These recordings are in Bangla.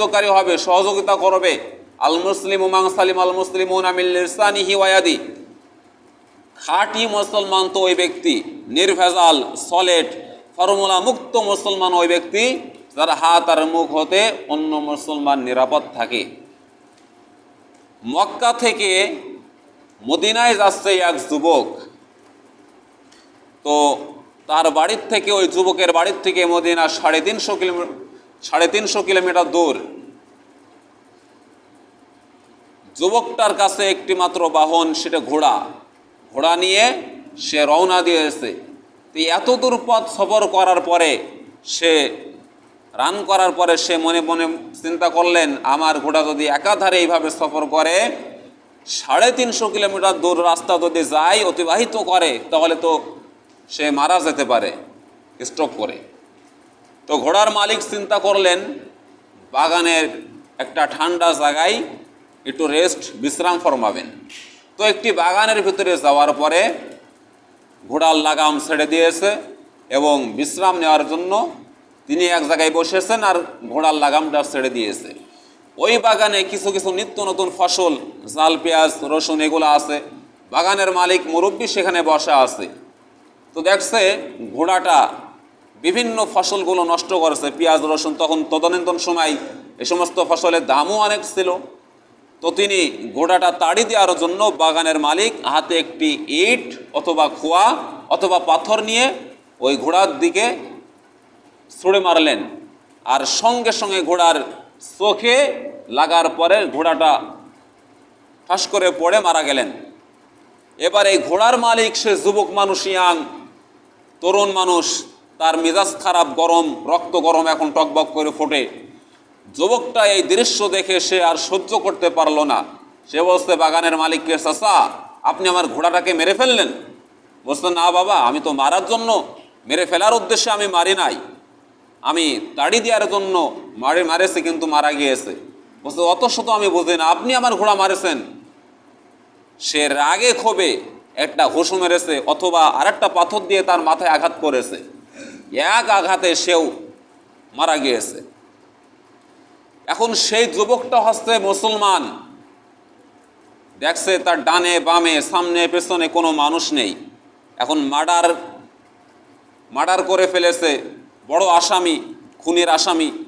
সাহায্যকারী হবে, সহযোগিতা করবে। আল মুসলিম উমাং সালিম আল মুসলিম আমিল্লিসানিহি ওয়াদি খাঁটি মুসলমান তো ওই ব্যক্তি, নির্ভেজাল সলেট ফর্মুলা মুক্ত মুসলমান ওই ব্যক্তি, যার হাত আর মুখ হতে অন্য মুসলমান নিরাপদ থাকে। মক্কা থেকে মদিনায় যাচ্ছে এক যুবক। তো তার বাড়ির থেকে, ওই যুবকের বাড়ির থেকে মদিনা সাড়ে তিনশো কিলোমিটার সাড়ে তিনশো কিলোমিটার দূর। যুবকটার কাছে একটি মাত্র বাহন, সেটা ঘোড়া। ঘোড়া নিয়ে সে রওনা দিয়েছে। তো এত দূর পথ সফর করার পরে, সে রান করার পরে সে মনে মনে চিন্তা করলেন, আমার ঘোড়া যদি একাধারে এইভাবে সফর করে, সাড়ে তিনশো কিলোমিটার দূর রাস্তা যদি যায়, অতিবাহিত করে, তাহলে তো সে মারা যেতে পারে। স্ট্রোক করে। তো ঘোড়ার মালিক চিন্তা করলেন, বাগানের একটা ঠান্ডা জায়গায় একটু রেস্ট বিশ্রাম ফরমাবেন। তো একটি বাগানের ভিতরে যাওয়ার পরে ঘোড়ার লাগাম ছেড়ে দিয়েছে এবং বিশ্রাম নেওয়ার জন্য তিনি এক জায়গায় বসেছেন আর ঘোড়ার লাগামটা ছেড়ে দিয়েছে। ওই বাগানে কিছু কিছু নিত্য নতুন ফসল, জাল, পেঁয়াজ, রসুন এগুলো আছে। বাগানের মালিক মুরব্বী সেখানে বসা আছে। তো দেখছে ঘোড়াটা বিভিন্ন ফসলগুলো নষ্ট করেছে, পেঁয়াজ, রসুন, তখন তদানীন্তন সময় এ সমস্ত ফসলের দামও অনেক ছিল। তো তিনি ঘোড়াটা তাড়ি দেওয়ার জন্য বাগানের মালিক হাতে একটি ইট অথবা খোয়া অথবা পাথর নিয়ে ওই ঘোড়ার দিকে ছুঁড়ে মারলেন। আর সঙ্গে সঙ্গে ঘোড়ার চোখে লাগার পরে ঘোড়াটা ফাঁস করে পড়ে মারা গেলেন। এবার এই ঘোড়ার মালিক সে যুবক মানুষ, ইয়াং, তরুণ মানুষ তার মেজাজ খারাপ, গরম, রক্ত গরম এখন টকবক করে ফোটে। যুবকটা এই দৃশ্য দেখে সে আর সহ্য করতে পারল না। সে বলছে, বাগানের মালিককে চাচা, আপনি আমার ঘোড়াটাকে মেরে ফেললেন? বলছে, না বাবা, আমি তো মারার জন্য, মেরে ফেলার উদ্দেশ্যে আমি মারি নাই। আমি তাড়ি দেওয়ার জন্য মারে, মারেছে, কিন্তু মারা গিয়েছে। বলছে, অত শত আমি বুঝি না, আপনি আমার ঘোড়া মারেছেন। সে রাগে ক্ষোভে একটা ঘুষু মেরেছে, অথবা আরেকটা পাথর দিয়ে তার মাথায় আঘাত করেছে। এক আঘাতে সেও মারা গিয়েছে। এখন সেই যুবকটা হচ্ছে মুসলমান। দেখছে তার ডানে, বামে, সামনে, পেছনে কোনো মানুষ নেই। এখন মার্ডার মার্ডার করে ফেলেছে বড় আসামি, খুনের আসামি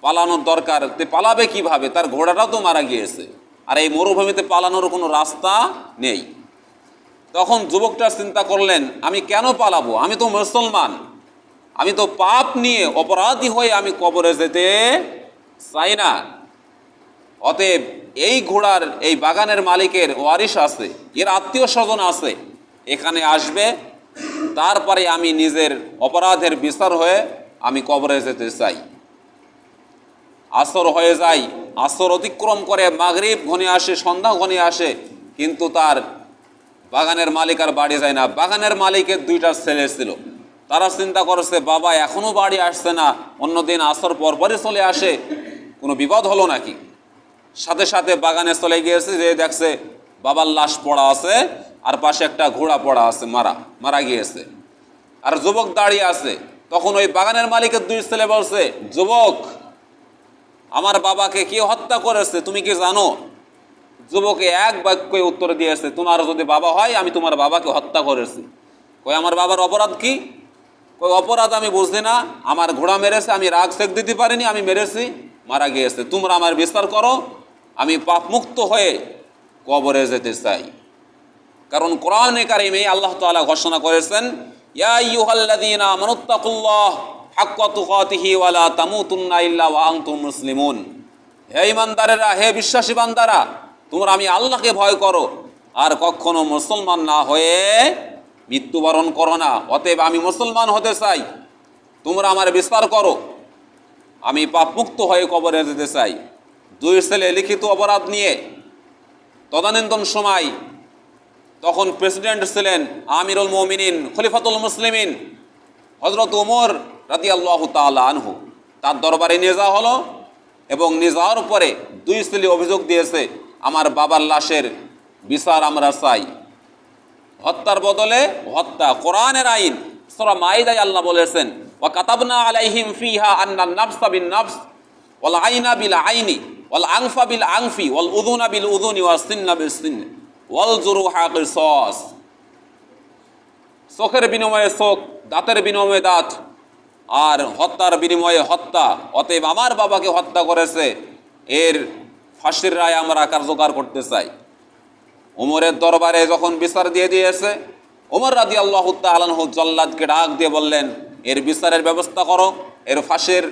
পালানোর দরকার। তে পালাবে কীভাবে? তার ঘোড়াটাও তো মারা গিয়েছে। আর এই মরুভূমিতে পালানোর কোনো রাস্তা নেই। তখন যুবকটা চিন্তা করলেন, আমি কেন পালাবো? আমি তো মুসলমান। আমি তো পাপ নিয়ে অপরাধী হয়ে আমি কবরে যেতে চাই না। অতএব এই ঘোড়ার, এই বাগানের মালিকের ওয়ারিশ আছে, এর আত্মীয় স্বজন আছে, এখানে আসবে, তারপরে আমি নিজের অপরাধের বিচার হয়ে আমি কবরে যেতে চাই। আসর হয়ে যায়, আসর অতিক্রম করে মাগরিব ঘনে আসে, সন্ধ্যা ঘনে আসে, কিন্তু তার বাগানের মালিক আর বাড়ি যায় না। বাগানের মালিকের দুইটা ছেলে ছিল। তারা চিন্তা করেছে, বাবা, এখনও বাড়ি আসছে না অন্যদিন আসর পরপরই চলে আসে, কোনো বিপদ হলো নাকি? সাথে সাথে বাগানে চলে গিয়েছে যে দেখছে বাবার লাশ পড়া আছে, আর পাশে একটা ঘোড়া পড়া আছে, মারা মারা গিয়েছে। আর যুবক দাঁড়িয়ে আছে। তখন ওই বাগানের মালিকের দুই ছেলে বলছে, যুবক, আমার বাবাকে কে হত্যা করেছে, তুমি কি জানো? যুবকে এক বাক্যে উত্তর দিয়েছে, তোমার যদি বাবা হয়, আমি তোমার বাবাকে হত্যা করেছি। কই আমার বাবার অপরাধ কি? কই অপরাধ আমি বুঝি না, আমার ঘোড়া মেরেছে, আমি রাগ সেক দিতে পারিনি, আমি মেরেছি, মারা গিয়েছে। তোমরা আমার বিস্তার করো, আমি পাপমুক্ত হয়ে কবরে যেতে চাই। কারণ কোরআনে কারিমে আল্লাহ তাআলা ঘোষণা করেছেন মুসলিমুন। হে ইমানদারেরা হে বিশ্বাসী বান্দারা, তোমরা আমি আল্লাহকে ভয় করো, আর কখনো মুসলমান না হয়ে মৃত্যুবরণ করো না। অতএব আমি মুসলমান হতে চাই। তোমরা আমার বিস্তার করো। আমি পাপমুক্ত হয়ে কবরে যেতে চাই। দুই ছেলে লিখিত অপরাধ নিয়ে তদানীন্তন সময় তখন প্রেসিডেন্ট ছিলেন আমিরুল মমিনিন, খলিফাতুল মুসলিমিন হজরত উমর রাতি আল্লাহ আনহু। তার দরবারে নিয়ে যাওয়া হলো এবং নিয়ে যাওয়ার পরে দুই ছেলে অভিযোগ দিয়েছে, আমার বাবার লাশের বিচার আমরা চাই। হত্যার বদলে হত্যা, কোরআনের আইন। সূরা মাইদায় আল্লাহ বলেছেন ওয়া কাতাবনা আলাইহিম ফিহা আন্নান নাফসা বিন নাফস, ওয়াল আইনা বিল আইনি, ওয়াল আংফা বিল আংফি ওয়াল উদুনা বিল উদুনি ওয়াল সিন্না বিল সিন্নি, ওয়াল জুরু হাকির সস চোখের বিনিময়ে চোখ, দাঁতের বিনিময়ে দাঁত, আর হত্যার বিনিময়ে হত্যা। অতএব আমার বাবাকে হত্যা করেছে, এর ফাঁসির রায় আমরা কার্যকর করতে চাই। ওমরের দরবারে যখন বিচার দিয়ে দিয়েছে ওমর রাজি আল্লাহ আলহ জল্লাদকে ডাক দিয়ে বললেন, এর বিচারের ব্যবস্থা করো, এর ফাঁসির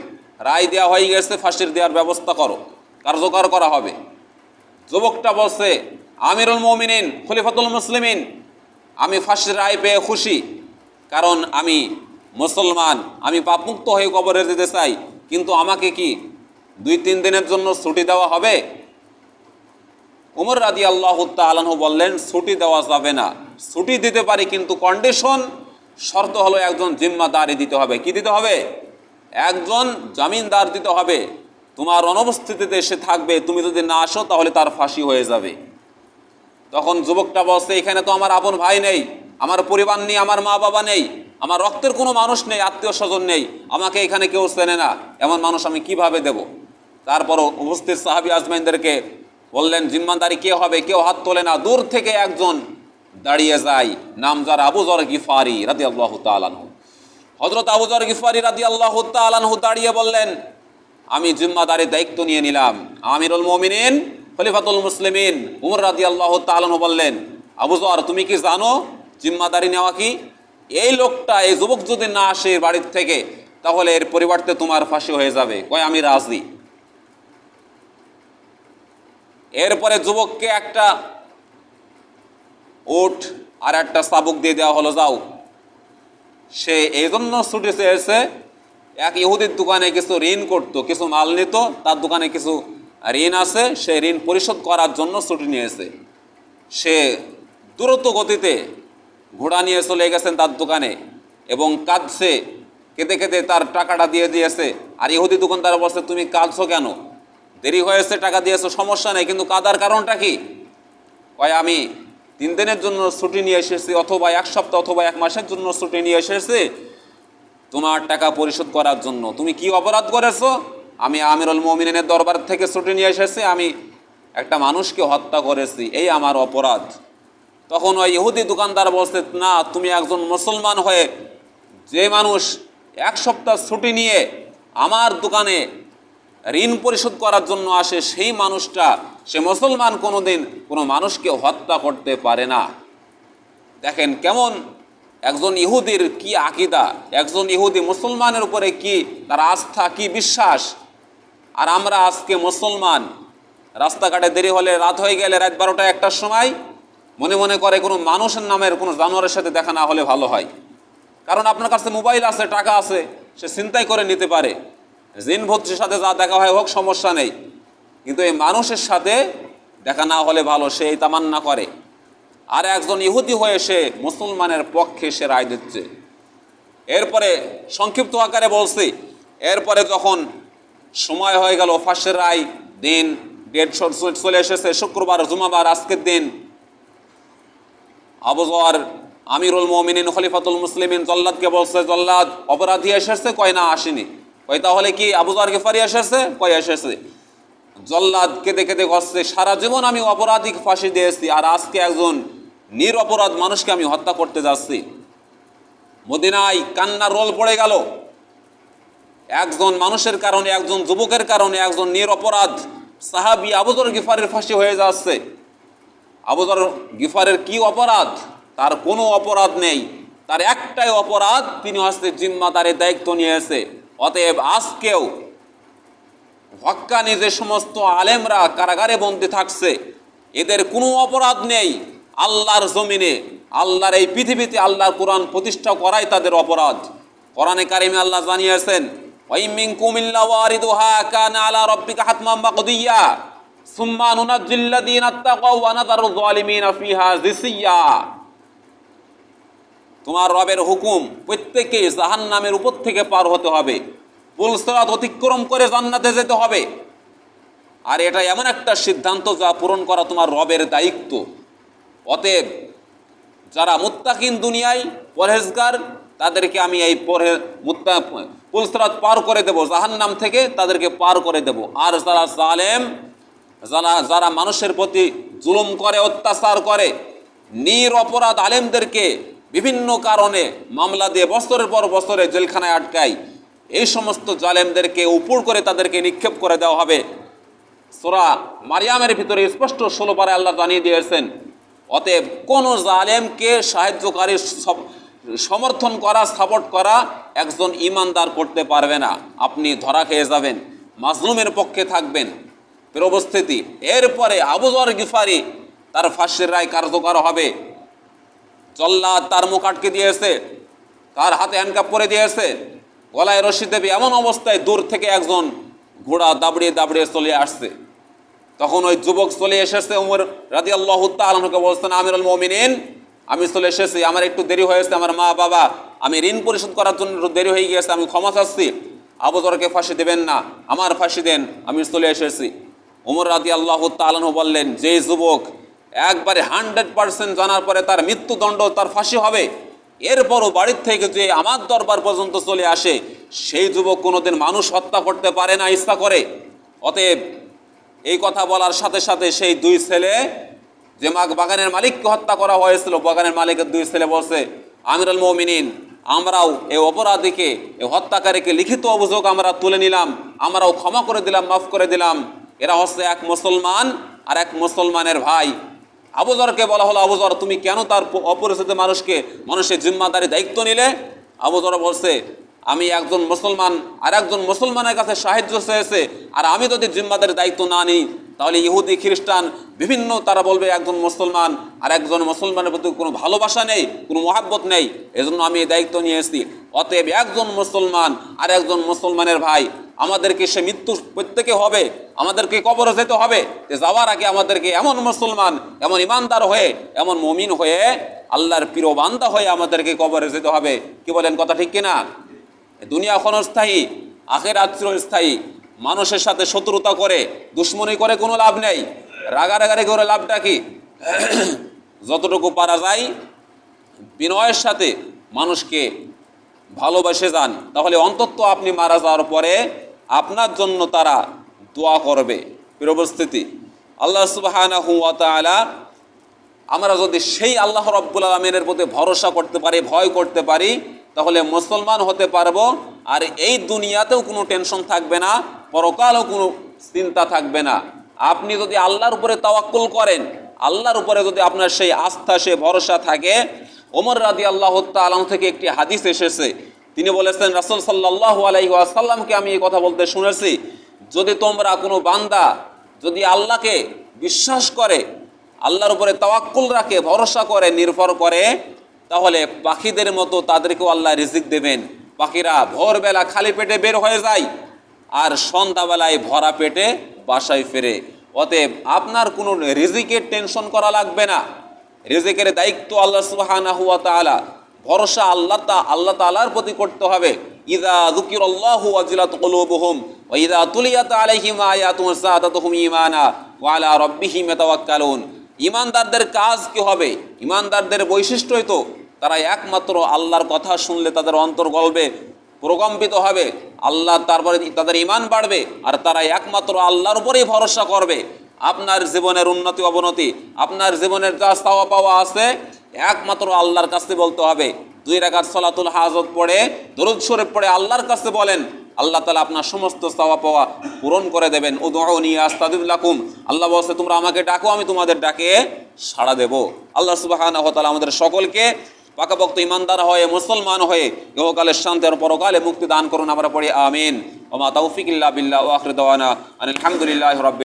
রায় দেওয়া হয়ে গেছে, ফাঁসির দেওয়ার ব্যবস্থা করো, কার্যকর করা হবে। যুবকটা বলছে, আমিরুল মমিনিন, খলিফাতুল মুসলিমিন, আমি ফাঁসির রায় পেয়ে খুশি, কারণ আমি মুসলমান, আমি পাপমুক্ত হয়ে কবরে দিতে চাই, কিন্তু আমাকে কি দুই তিন দিনের জন্য ছুটি দেওয়া হবে? উমর রাজি আল্লাহ আলহু বললেন, ছুটি দেওয়া যাবে না। ছুটি দিতে পারি, কিন্তু কন্ডিশন শর্ত হলো একজন জিম্মাদারি দিতে হবে। কি দিতে হবে? একজন জামিনদার দিতে হবে। তোমার অনুপস্থিতিতে সে থাকবে, তুমি যদি না আসো, তাহলে তার ফাঁসি হয়ে যাবে। তখন যুবকটা বলছে, এখানে তো আমার আপন ভাই নেই, আমার পরিবার নেই, আমার মা বাবা নেই, আমার রক্তের কোনো মানুষ নেই আত্মীয় স্বজন নেই, আমাকে এখানে কেউ চেনে না, এমন মানুষ আমি কীভাবে দেব? তারপরও উপস্থিত সাহাবি আজমাইনদেরকে বললেন, জিম্মাদারি কে হবে? কেউ হাত তোলে না। দূর থেকে একজন দাঁড়িয়ে যায়। নাম যার আবুজর গিফারি রাদি আল্লাহ তালানহু হজরত আবুজর গিফারি রাদি আল্লাহ তালানহু দাঁড়িয়ে বললেন, আমি জিম্মাদারির দায়িত্ব নিয়ে নিলাম। আমিরুল মমিনিন, খলিফাতুল মুসলিমিন। উমর রাদি আল্লাহ তালন বললেন আবুজর তুমি কি জানো জিম্মাদারি নেওয়া কি? এই লোকটা, এই যুবক যদি না আসে বাড়ির থেকে, তাহলে এর পরিবর্তে তোমার ফাঁসি হয়ে যাবে। কয়, আমি রাজি। এরপরে যুবককে একটা ওট আর একটা সাবুক দিয়ে দেওয়া হলো, যাও। সে এই জন্য ছুটি চেয়েছে এক ইহুদির দোকানে কিছু ঋণ করত, কিছু মাল নিত, তার দোকানে কিছু ঋণ আছে, সে ঋণ পরিশোধ করার জন্য ছুটি নিয়েছে। সে দ্রুত গতিতে ঘোড়া নিয়ে চলে গেছেন তার দোকানে এবং কাঁদছে, কেঁদে কেঁদে তার টাকাটা দিয়ে দিয়েছে। আর ইহুদি দোকানদার বলছে, তুমি কাঁদছো কেন? দেরি হয়েছে, টাকা দিয়েছে, সমস্যা নেই, কিন্তু কাদার কারণটা কি? কয়, আমি তিন দিনের জন্য ছুটি নিয়ে এসেছি, অথবা এক সপ্তাহ অথবা এক মাসের জন্য ছুটি নিয়ে এসেছি। তোমার টাকা পরিশোধ করার জন্য। তুমি কি অপরাধ করেছ? আমি আমিরুল মমিনের দরবার থেকে ছুটি নিয়ে এসেছি, আমি একটা মানুষকে হত্যা করেছি, এই আমার অপরাধ। তখন ওই ইহুদি দোকানদার বলছে, না, তুমি একজন মুসলমান হয়ে যে মানুষ এক সপ্তাহ ছুটি নিয়ে আমার দোকানে ঋণ পরিশোধ করার জন্য আসে সেই মানুষটা, সে মুসলমান কোনোদিন কোনো মানুষকে হত্যা করতে পারে না। দেখেন কেমন একজন ইহুদির কি আকিদা, একজন ইহুদি মুসলমানের উপরে কি তার আস্থা, কি বিশ্বাস? আর আমরা আজকে মুসলমান, রাস্তাঘাটে দেরি হলে রাত হয়ে গেলে রাত বারোটা একটার সময় মনে মনে করে কোনো মানুষের নামের, কোনো জানোয়ারের সাথে দেখা না হলে ভালো হয়। কারণ আপনার কাছে মোবাইল আছে, টাকা আছে, সে চিন্তাই করে নিতে পারে। জিন ভূতের সাথে যা দেখা হয় হোক, সমস্যা নেই। কিন্তু এই মানুষের সাথে দেখা না হলে ভালো, সে এই তামান্না করে। আর একজন ইহুদি হয়ে সে মুসলমানের পক্ষে সে রায় দিচ্ছে। এরপরে সংক্ষিপ্ত আকারে বলছি, এরপরে যখন সময় হয়ে গেল, ফাঁসের রায় দিন ডেট চলে এসেছে, শুক্রবার, জুমাবার, আজকের দিন। আবুজর আমিরুল মমিনিন, খলিফাতুল মুসলিমিন জল্লাদকে বলছে, জল্লাদ, অপরাধী এসেছে, কয় না, আসেনি। কয় তাহলে কি আবুজর গেফারি এসেছে কয় এসেছে জল্লাদ কেঁদে কেঁদে গসছে সারা জীবন আমি অপরাধী ফাঁসি দিয়েছি, আর আজকে একজন নিরপরাধ মানুষকে আমি হত্যা করতে যাচ্ছি। মদিনায় কান্নার রোল পড়ে গেল। একজন মানুষের কারণে, একজন যুবকের কারণে, একজন নিরপরাধ সাহাবি আবুজর গিফারের ফাঁসি হয়ে যাচ্ছে। আবুজর গিফারের কি অপরাধ? তার কোনো অপরাধ নেই। তার একটাই অপরাধ, তিনি হচ্ছে জিম্মাদারের দায়িত্ব নিয়েছে। অতএব আজকেও হক্কানি যে সমস্ত আলেমরা কারাগারে বন্দী থাকছে, এদের কোনো অপরাধ নেই। আল্লাহর জমিনে, আল্লাহর এই পৃথিবীতে আল্লাহর কোরআন প্রতিষ্ঠা করাই তাদের অপরাধ। কোরআনে কারিমে আল্লাহ জানিয়েছেন, ওয়াইমিং কুমিল্লা কানা আলা সুম্মা তোমার রবের হুকুম প্রত্যেককে জাহান্নামের উপর থেকে পার হতে হবে। পুলসরাত অতিক্রম করে জান্নাতে যেতে হবে। আর এটা এমন একটা সিদ্ধান্ত যা পূরণ করা তোমার রবের দায়িত্ব। অতএব যারা মুত্তাকিন দুনিয়ায় পরহেজগার, তাদেরকে আমি এই পরে মুত্তা পুলসরাত পার করে দেব। জাহান্নাম থেকে তাদেরকে পার করে দেব। আর যারা জালেম, যারা যারা মানুষের প্রতি জুলুম করে, অত্যাচার করে, নির অপরাধ আলেমদেরকে বিভিন্ন কারণে মামলা দিয়ে বছরের পর বছরে জেলখানায় আটকায়। এই সমস্ত জালেমদেরকে উপর করে তাদেরকে নিক্ষেপ করে দেওয়া হবে। সোরা মারিয়ামের ভিতরে স্পষ্ট ষোলো পারে আল্লাহ জানিয়ে দিয়েছেন, অতএব কোন জালেমকে সাহায্যকারী সমর্থন করা সাপোর্ট করা একজন ইমানদার করতে পারবে না। আপনি ধরা খেয়ে যাবেন, মাজলুমের পক্ষে থাকবেন। এর উপস্থিতি এরপরে আবুজর গিফারি তার ফাঁসির রায় কার্যকর হবে। জল্লাদ তার মুখ আটকে দিয়েছে, তার হাতে হ্যান্ডকাপ করে দিয়েছে। গলায় রশি দেবী এমন অবস্থায় দূর থেকে একজন ঘোড়া দাবড়িয়ে দাবড়িয়ে চলে আসছে। তখন ওই যুবক চলে এসেছে উমর রাজি আল্লাহ তালকে বলছেন, আমিরুল মমিনিন, আমি চলে এসেছি, আমার একটু দেরি হয়েছে, আমার মা বাবা, আমি ঋণ পরিশোধ করার জন্য একটু দেরি হয়ে গিয়েছে, আমি ক্ষমা চাচ্ছি। আবুজরকে ফাঁসি দেবেন না, আমার ফাঁসি দেন, আমি চলে এসেছি। উমর রাজি আল্লাহ তালন বললেন যে যুবক একবারে হান্ড্রেড পার্সেন্ট জানার পরে তার মৃত্যুদণ্ড, তার ফাঁসি হবে। এরপরও বাড়ির থেকে যে আমার দরবার পর্যন্ত চলে আসে, সেই যুবক কোনোদিন মানুষ হত্যা করতে পারে না, ইচ্ছা করে। অতএব এই কথা বলার সাথে সাথে সেই দুই ছেলে, যে মাগ বাগানের মালিককে হত্যা করা হয়েছিল, বাগানের মালিকের দুই ছেলে বলছে, আমিরুল মমিনিন, আমরাও এই অপরাধীকে এই হত্যাকারীকে লিখিত অভিযোগ আমরা তুলে নিলাম, আমরাও ক্ষমা করে দিলাম, মাফ করে দিলাম। এরা হচ্ছে এক মুসলমান আর এক মুসলমানের ভাই। আবুজরকে বলা হলো আবুজর তুমি কেন তার অপরিচিত মানুষকে, মানুষের জিম্মাদারি দায়িত্ব নিলে? আবুজর বলছে, আমি একজন মুসলমান আর একজন মুসলমানের কাছে সাহায্য চেয়েছে, আর আমি যদি জিম্মাদারি দায়িত্ব না নিই, তাহলে ইহুদি, খ্রিস্টান, বিভিন্ন তারা বলবে একজন মুসলমান আর একজন মুসলমানের প্রতি কোনো ভালোবাসা নেই, কোনো মহাব্বত নেই। এজন্য আমি এই দায়িত্ব নিয়ে এসেছি। অতএব একজন মুসলমান আর একজন মুসলমানের ভাই আমাদেরকে সে মৃত্যু প্রত্যেকে হবে, আমাদেরকে কবরে যেতে হবে। যে যাওয়ার আগে আমাদেরকে এমন মুসলমান, এমন ইমানদার হয়ে, এমন মমিন হয়ে, আল্লাহর প্রিয় বান্দা হয়ে আমাদেরকে কবরে যেতে হবে। কি বলেন কথা ঠিক কিনা? দুনিয়া ক্ষণস্থায়ী আখের চিরস্থায়ী। মানুষের সাথে শত্রুতা করে, দুশ্মনী করে কোনো লাভ নেই। রাগারাগারি করে লাভটা কি? যতটুকু পারা যায়, বিনয়ের সাথে মানুষকে ভালোবেসে যান। তাহলে অন্তত আপনি মারা যাওয়ার পরে আপনার জন্য তারা দোয়া করবে। পরিস্থিতি আল্লাহ তাআলা আমরা যদি সেই আল্লাহ রব্বুল আলমিনের প্রতি ভরসা করতে পারি, ভয় করতে পারি, তাহলে মুসলমান হতে পারব। আর এই দুনিয়াতেও কোনো টেনশন থাকবে না, পরকালও কোনো চিন্তা থাকবে না। আপনি যদি আল্লাহর উপরে তাওয়াক্কুল করেন, আল্লাহর উপরে যদি আপনার সেই আস্থা সে ভরসা থাকে, ওমর রাদি আল্লাহ তালাম থেকে একটি হাদিস এসেছে তিনি বলেছেন, রাসুল সাল্লাহ আলাইহি আসাল্লামকে আমি এই কথা বলতে শুনেছি, যদি তোমরা কোনো বান্দা যদি আল্লাহকে বিশ্বাস করে, আল্লাহর উপরে তাওয়াক্কুল রাখে, ভরসা করে, নির্ভর করে, তাহলে পাখিদের মতো তাদেরকেও আল্লাহ রিজিক দেবেন। পাখিরা ভোরবেলা খালি পেটে বের হয়ে যায় আর সন্ধ্যাবেলায় ভরা পেটে বাসায় ফেরে। অতএব আপনার কোনো রিজিকের টেনশন করা লাগবে না। রিজিকের দায়িত্ব আল্লাহ সুবহানাহু হুয়া তাআলা ভরসা আল্লাহ তা, আল্লাহ তাআলার প্রতি করতে হবে। ইদা যুকিরাল্লাহু ওয়াজিলাত কুলুবুহুম, ওয়া ইদা তুলিয়াত আলাইহিম আয়াতুন সাদাতুহুম ঈমানা, ওয়া আলা রাব্বিহিম ইয়াতাওয়াক্কালুন। ইমানদারদের কাজ কি হবে? ইমানদারদের বৈশিষ্ট্যই তো, তারা একমাত্র আল্লাহর কথা শুনলে তাদের অন্তর গলবে, প্রকম্পিত হবে। আল্লাহ তারপরে তাদের ইমান বাড়বে, আর তারা একমাত্র আল্লাহর উপরেই ভরসা করবে। আপনার জীবনের উন্নতি, অবনতি, আপনার জীবনের যা চাওয়া পাওয়া আছে একমাত্র আল্লাহর কাছে বলতে হবে। দুই রাকাত সলাতুল হাজত পড়ে, দরুদ শরীফ পড়ে আল্লাহর কাছে বলেন, আল্লাহ তালা আপনার সমস্ত চাওয়া পাওয়া পূরণ করে দেবেন। উদনি আস্তাদুল্লাকুম আল্লাহ বলছে, তোমরা আমাকে ডাকো, আমি তোমাদের ডাকে সাড়া দেব। আল্লাহ সুবাহ আমাদের সকলকে পাকাপোক্ত ইমানদার হয়ে, মুসলমান হয়ে ইহকালের শান্তি আর পরকালে মুক্তি দান করুন। আমরা পড়ি, আমিন। ওমা তৌফিক ইল্লা বিল্লাহ ও আখরি দাওয়ানা আলহামদুলিল্লাহ রব্বিল